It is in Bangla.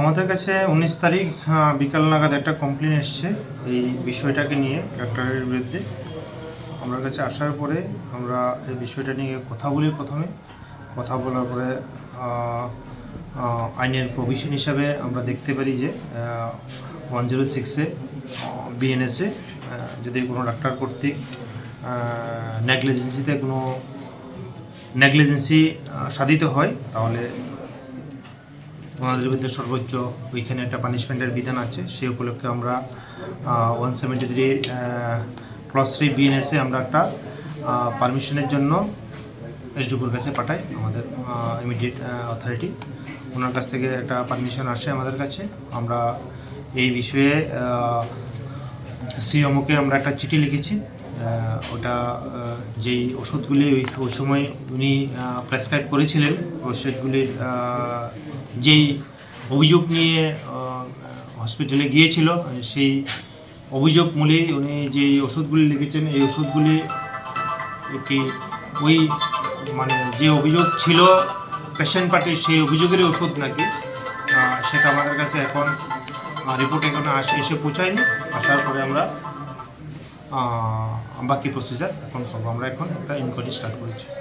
আমাদের কাছে উনিশ তারিখ বিকাল নাগাদ একটা কমপ্লেন এসছে এই বিষয়টাকে নিয়ে ডাক্তারের বিরুদ্ধে। আমার কাছে আসার পরে আমরা এই বিষয়টা নিয়ে কথা বলি প্রথমে। কথা বলার পরে আইনের প্রভিশন হিসাবে আমরা দেখতে পারি যে ওয়ান জিরো সিক্সে বিএনএসে যদি কোনো ডাক্তার কর্তৃক নেগলিজেন্সিতে কোনো নেগলিজেন্সি সাধিত হয়, তাহলে ওনাদের বিরুদ্ধে সর্বোচ্চ ওইখানে একটা পানিশমেন্টের বিধান আছে। সেই উপলক্ষে আমরা one seventy three clause three বিএনএসে আমরা একটা পারমিশনের জন্য এসডিপুর কাছে পাঠাই আমাদের ইমিডিয়েট অথরিটি ওনার কাছ থেকে একটা পারমিশন আসে আমাদের কাছে। আমরা এই বিষয়ে সিএমওকে আমরা একটা চিঠি লিখেছি। ওটা যেই ওষুধগুলি ওই ওই সময় উনি প্রেসক্রাইব করেছিলেন ওষুধগুলির যেই অভিযোগ নিয়ে হসপিটালে গিয়েছিল, সেই অভিযোগ মূলে উনি যে ওষুধগুলি লিখেছেন, এই ওষুধগুলি কি ওই মানে যে অভিযোগ ছিল পেশেন্ট পার্টির সেই অভিযোগেরই ওষুধ নাকি সেটা আমাদের কাছে এখন রিপোর্ট এখনও আসে, এসে পৌঁছায়নি। আসার পরে আমরা বাকি প্রসিজার এখন করব। আমরা এখন একটা ইনকোয়ারি স্টার্ট করেছি।